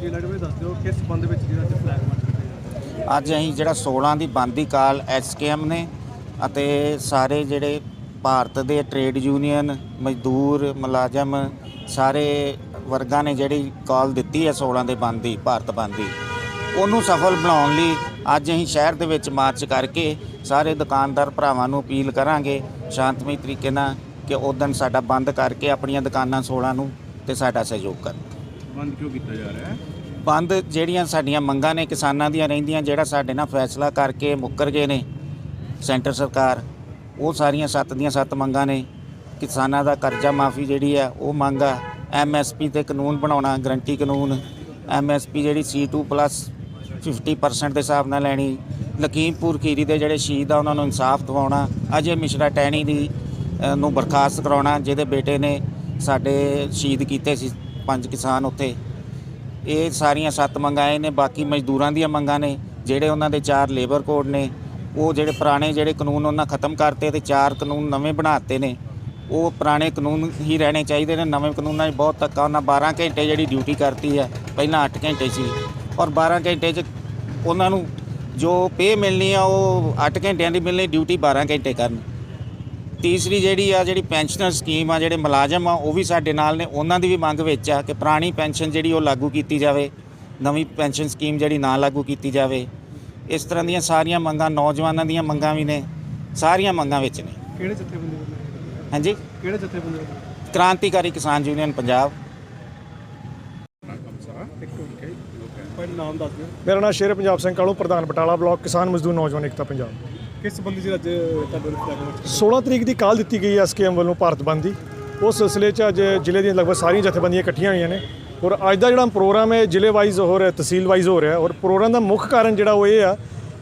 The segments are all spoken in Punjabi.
ਜੀ ਲਾਈਟ ਦੱਸ ਦਿਓ ਕਿਸ ਸੰਬੰਧ ਵਿੱਚ ਜਿਹੜਾ ਅੱਜ ਫਲੈਗ ਮਾਰਚ ਕੀਤਾ ਅੱਜ ਅਸੀਂ ਜਿਹੜਾ 16 ਦੀ ਬੰਦੀ ਕਾਲ ਐਸਕੇਐਮ ਨੇ ਅਤੇ ਸਾਰੇ ਜਿਹੜੇ ਭਾਰਤ ਦੇ ਟ੍ਰੇਡ ਯੂਨੀਅਨ ਮਜ਼ਦੂਰ, ਮੁਲਾਜ਼ਮ ਸਾਰੇ ਵਰਗਾਂ ਨੇ ਜਿਹੜੀ ਕਾਲ ਦਿੱਤੀ ਹੈ 16 ਦੇ ਬੰਦ ਦੀ ਭਾਰਤ ਬੰਦ ਦੀ ਉਹਨੂੰ ਸਫਲ ਬਣਾਉਣ ਲਈ ਅੱਜ ਅਸੀਂ ਸ਼ਹਿਰ ਦੇ ਵਿੱਚ ਮਾਰਚ ਕਰਕੇ ਸਾਰੇ ਦੁਕਾਨਦਾਰ ਭਰਾਵਾਂ ਨੂੰ ਅਪੀਲ ਕਰਾਂਗੇ ਸ਼ਾਂਤਮਈ ਤਰੀਕੇ ਨਾਲ ਕਿ ਉਹ ਦਿਨ ਸਾਡਾ ਬੰਦ ਕਰਕੇ ਆਪਣੀਆਂ ਦੁਕਾਨਾਂ 16 ਨੂੰ ਤੇ ਸਾਡਾ ਸਹਿਯੋਗ ਕਰਨ। ਬੰਦ ਕਿਉਂ ਕੀਤਾ ਜਾ ਰਿਹਾ ਹੈ? ਬੰਦ ਜਿਹੜੀਆਂ ਸਾਡੀਆਂ ਮੰਗਾਂ ਨੇ ਕਿਸਾਨਾਂ ਦੀਆਂ ਰਹਿੰਦੀਆਂ, ਜਿਹੜਾ ਸਾਡੇ ਨਾਲ ਫੈਸਲਾ ਕਰਕੇ ਮੁੱਕਰ ਗਏ ਨੇ ਸੈਂਟਰ ਸਰਕਾਰ, ਉਹ ਸਾਰੀਆਂ ਸੱਤ ਦੀਆਂ ਸੱਤ ਮੰਗਾਂ ਨੇ। ਕਿਸਾਨਾਂ ਦਾ ਕਰਜ਼ਾ ਮਾਫੀ ਜਿਹੜੀ ਆ ਉਹ ਮੰਗ ਆ। ਐਮਐਸਪੀ ਤੇ ਕਾਨੂੰਨ ਬਣਾਉਣਾ, ਗਰੰਟੀ ਕਾਨੂੰਨ। ਐਮਐਸਪੀ ਜਿਹੜੀ C2 ਪਲੱਸ 50% ਦੇ ਹਿਸਾਬ ਨਾਲ ਲੈਣੀ। ਲਖੀਮਪੁਰ ਖੀਰੀ ਦੇ ਜਿਹੜੇ ਸ਼ਹੀਦ ਆ, ਉਹਨਾਂ ਨੂੰ ਇਨਸਾਫ ਦਿਵਾਉਣਾ। ਅਜੇ ਮਿਸ਼ਰਾ ਟੈਣੀ ਦੀ ਨੂੰ ਬਰਖਾਸਤ ਕਰਾਉਣਾ, ਜਿਹਦੇ ਬੇਟੇ ਨੇ ਸਾਡੇ ਸ਼ਹੀਦ ਕੀਤੇ ਸੀ। ਪੰਜ ਕਿਸਾਨ ਉੱਥੇ। ਇਹ ਸਾਰੀਆਂ ਸੱਤ ਮੰਗਾਂ ਇਹ ਨੇ, ਬਾਕੀ ਮਜ਼ਦੂਰਾਂ ਦੀਆਂ ਮੰਗਾਂ ਨੇ, ਜਿਹੜੇ ਉਹਨਾਂ ਦੇ ਚਾਰ ਲੇਬਰ ਕੋਡ ਨੇ, ਉਹ ਜਿਹੜੇ ਪੁਰਾਣੇ ਜਿਹੜੇ ਕਾਨੂੰਨ ਉਹਨਾਂ ਖਤਮ ਕਰਤੇ ਤੇ ਚਾਰ ਕਾਨੂੰਨ ਨਵੇਂ ਬਣਾਤੇ ਨੇ, ਉਹ ਪੁਰਾਣੇ ਕਾਨੂੰਨ ਹੀ ਰਹਿਣੇ ਚਾਹੀਦੇ ਨੇ, ਨਵੇਂ ਕਾਨੂੰਨਾਂ 'ਚ ਬਹੁਤ ਧੱਕਾ, ਉਹਨਾਂ 12 ਘੰਟੇ ਜਿਹੜੀ ਡਿਊਟੀ ਕਰਤੀ ਹੈ, ਪਹਿਲਾਂ 8 ਘੰਟੇ ਸੀ, ਔਰ 12 ਘੰਟੇ 'ਚ ਉਹਨਾਂ ਨੂੰ ਜੋ ਪੇ ਮਿਲਣੀ ਆ, ਉਹ 8 ਘੰਟਿਆਂ ਦੀ ਮਿਲਣੀ ਡਿਊਟੀ 12 ਘੰਟੇ ਕਰਨ। ਤੀਸਰੀ ਜਿਹੜੀ ਆ ਜਿਹੜੀ ਪੈਨਸ਼ਨਰ ਸਕੀਮ ਆ ਜਿਹੜੇ ਮੁਲਾਜ਼ਮ ਆ ਉਹ ਵੀ ਸਾਡੇ ਨਾਲ ਨੇ। ਉਹਨਾਂ ਦੀ ਵੀ ਮੰਗ ਵਿੱਚ ਆ ਕਿ ਪੁਰਾਣੀ ਪੈਨਸ਼ਨ ਜਿਹੜੀ ਉਹ ਲਾਗੂ ਕੀਤੀ ਜਾਵੇ ਨਵੀਂ ਪੈਨਸ਼ਨ ਸਕੀਮ ਜਿਹੜੀ ਨਾ ਲਾਗੂ ਕੀਤੀ ਜਾਵੇ। ਇਸ ਤਰ੍ਹਾਂ ਦੀਆਂ ਸਾਰੀਆਂ ਮੰਗਾਂ ਨੌਜਵਾਨਾਂ ਦੀਆਂ ਮੰਗਾਂ ਵੀ ਨੇ ਸਾਰੀਆਂ ਮੰਗਾਂ ਵਿੱਚ ਨੇ। ਕਿਹੜੇ ਜਥੇਬੰਦੀ ਹਾਂਜੀ? ਕਿਹੜੇ ਜਥੇਬੰਦੀ ਕ੍ਰਾਂਤੀਕਾਰੀ ਕਿਸਾਨ ਯੂਨੀਅਨ ਪੰਜਾਬ ਪਹਿਲਾਂ ਨਾਮ ਦੱਸ ਦਿਓ। ਮੇਰਾ ਨਾਮ ਸ਼ੇਰ ਪੰਜਾਬ ਸਿੰਘ ਕਾਲੂ ਪ੍ਰਧਾਨ ਬਟਾਲਾ ਬਲਾਕ ਕਿਸਾਨ ਮਜ਼ਦੂਰ ਨੌਜਵਾਨ ਏਕਤਾ ਪੰਜਾਬ। ਕਿਸ ਸੰਬੰਧੀ ਜਿਹੜਾ ਅੱਜ ਤੁਹਾਡੇ ਮਾਰਚ 16 ਤਰੀਕ ਦੀ ਕਾਲ ਦਿੱਤੀ ਗਈ ਹੈ ਐਸਕੇਐਮ ਵੱਲੋਂ ਭਾਰਤ ਬੰਦ ਦੀ। ਉਸ ਸਿਲਸਿਲੇ 'ਚ ਅੱਜ ਜ਼ਿਲ੍ਹੇ ਦੀਆਂ ਲਗਭਗ ਸਾਰੀਆਂ ਜਥੇਬੰਦੀਆਂ ਇਕੱਠੀਆਂ ਹੋਈਆਂ ਨੇ। ਔਰ ਅੱਜ ਦਾ ਜਿਹੜਾ ਪ੍ਰੋਗਰਾਮ ਹੈ ਜ਼ਿਲ੍ਹੇ ਵਾਈਜ਼ ਹੋ ਰਿਹਾ ਤਹਿਸੀਲ ਵਾਈਜ਼ ਹੋ। ਰਿਹਾ ਔਰ ਪ੍ਰੋਗਰਾਮ ਦਾ ਮੁੱਖ ਕਾਰਨ ਜਿਹੜਾ ਉਹ ਇਹ ਆ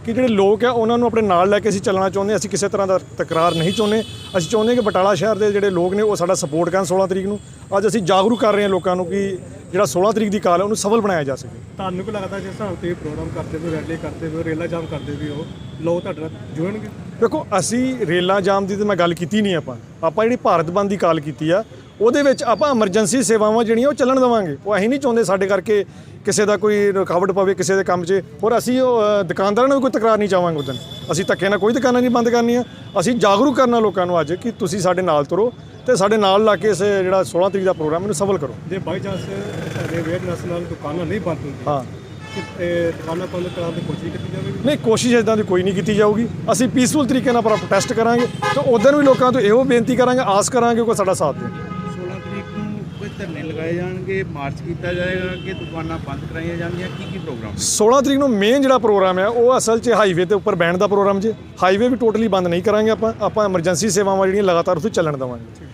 ਕਿ ਜਿਹੜੇ ਲੋਕ ਆ ਉਹਨਾਂ ਨੂੰ ਆਪਣੇ ਨਾਲ ਲੈ ਕੇ ਅਸੀਂ ਚੱਲਣਾ ਚਾਹੁੰਦੇ ਹਾਂ। ਅਸੀਂ ਕਿਸੇ ਤਰ੍ਹਾਂ ਦਾ ਤਕਰਾਰ ਨਹੀਂ ਚਾਹੁੰਦੇ। ਅਸੀਂ ਚਾਹੁੰਦੇ ਕਿ ਬਟਾਲਾ ਸ਼ਹਿਰ ਦੇ ਜਿਹੜੇ ਲੋਕ ਨੇ ਉਹ ਸਾਡਾ ਸਪੋਰਟ ਕਰਨ 16 ਤਰੀਕ ਨੂੰ। ਅੱਜ ਅਸੀਂ ਜਾਗਰੂਕ ਕਰ ਰਹੇ ਹਾਂ ਲੋਕਾਂ ਨੂੰ ਕਿ ਜਿਹੜਾ 16 ਤਰੀਕ ਦੀ ਕਾਲ ਹੈ ਉਹਨੂੰ ਸਫਲ ਬਣਾਇਆ ਜਾ ਸਕੇ। ਤੁਹਾਨੂੰ ਕੀ ਲੱਗਦਾ ਜਿਸ ਹਿਸਾਬ ਤੇ ਪ੍ਰੋਗਰਾਮ ਕਰਦੇ ਹੋ ਰੈਲੀ ਕਰਦੇ ਹੋ ਰੇਲਾ ਜਾਮ ਕਰਦੇ ਵੀ ਹੋ ਲੋਕ ਤੁਹਾਡੇ ਜੁੜਨਗੇ? ਦੇਖੋ ਅਸੀਂ ਰੇਲਾਂ ਜਾਮ ਦੀ ਤਾਂ ਮੈਂ ਗੱਲ ਕੀਤੀ ਨਹੀਂ ਆਪਾਂ। ਆਪਾਂ ਜਿਹੜੀ ਭਾਰਤ ਬੰਦ ਦੀ ਕਾਲ ਕੀਤੀ ਆ ਉਹਦੇ ਵਿੱਚ ਆਪਾਂ ਐਮਰਜੈਂਸੀ ਸੇਵਾਵਾਂ ਜਿਹੜੀਆਂ ਉਹ ਚੱਲਣ ਦੇਵਾਂਗੇ। ਉਹ ਅਸੀਂ ਨਹੀਂ ਚਾਹੁੰਦੇ ਸਾਡੇ ਕਰਕੇ ਕਿਸੇ ਦਾ ਕੋਈ ਰੁਕਾਵਟ ਪਵੇ ਕਿਸੇ ਦੇ ਕੰਮ 'ਚ। ਔਰ ਅਸੀਂ ਉਹ ਦੁਕਾਨਦਾਰਾਂ ਨੂੰ ਵੀ ਕੋਈ ਤਕਰਾਰ ਨਹੀਂ ਚਾਹਾਂਗੇ ਉਦੋਂ ਅਸੀਂ ਧੱਕੇ ਨਾਲ ਕੋਈ ਦੁਕਾਨਾਂ ਨਹੀਂ ਬੰਦ ਕਰਨੀਆਂ। ਅਸੀਂ ਜਾਗਰੂਕ ਕਰਨਾ ਲੋਕਾਂ ਨੂੰ ਅੱਜ ਕਿ ਤੁਸੀਂ ਸਾਡੇ ਨਾਲ ਤੁਰੋ ਤੇ ਸਾਡੇ ਨਾਲ ਲਾ ਕੇ ਇਸ ਜਿਹੜਾ 16 ਤਰੀਕ ਦਾ ਪ੍ਰੋਗਰਾਮ ਇਹਨੂੰ ਸਫਲ ਕਰੋ। ਜੇ ਬਾਈ ਚਾਂਸ ਸਾਡੇ ਅਵੇਅਰਨੈਸ ਨਾਲ ਦੁਕਾਨਾਂ ਨਹੀਂ ਬੰਦ ਹੁੰਦੀਆਂ ਹਾਂ। ਦੁਕਾਨਾਂ ਬੰਦ ਕਰਾਉਣ ਦੀ ਕੋਸ਼ਿਸ਼ ਕੀਤੀ ਜਾਵੇਗੀ? ਨਹੀਂ ਕੋਸ਼ਿਸ਼ ਇਦਾਂ ਦੀ ਕੋਈ ਨਹੀਂ ਕੀਤੀ ਜਾਊਗੀ। ਅਸੀਂ ਪੀਸਫੁਲ ਤਰੀਕੇ ਨਾਲ ਪ੍ਰੋਟੈਸਟ ਕਰਾਂਗੇ ਤੇ ਉਦੋਂ ਵੀ ਲੋਕਾਂ ਤੋਂ ਇਹੋ ਬੇਨਤੀ ਕਰਾਂਗੇ ਆਸ ਕਰਾਂਗੇ ਕਿ ਉਹ ਸਾਡਾ ਸਾਥ ਦੇਣ। 16 ਤਰੀਕ ਨੂੰ ਕੋਈ ਧਰਨੇ ਲਗਾਏ ਜਾਣਗੇ, ਮਾਰਚ ਕੀਤਾ ਜਾਏਗਾ ਕਿ ਦੁਕਾਨਾਂ ਬੰਦ ਕਰਾਈਆਂ ਜਾਣਗੀਆਂ, ਕੀ ਕੀ ਪ੍ਰੋਗਰਾਮ 16 ਤਰੀਕ ਨੂੰ ਮੇਨ ਜਿਹੜਾ ਪ੍ਰੋਗਰਾਮ ਹੈ, ਉਹ ਅਸਲ 'ਚ ਹਾਈਵੇ ਤੇ ਉੱਪਰ ਬੈਂਡ ਦਾ ਪ੍ਰੋਗਰਾਮ ਜੇ। ਹਾਈਵੇ ਵੀ ਟੋਟਲੀ ਬੰਦ ਨਹੀਂ ਕਰਾਂਗੇ ਆਪਾਂ ਆਪਾਂ ਐਮਰਜੈਂਸੀ ਸੇਵਾਵਾਂ ਜਿਹੜੀਆਂ ਲਗਾਤਾਰ ਉੱਥੇ ਚੱਲਣ ਦੇਵਾਂਗੇ।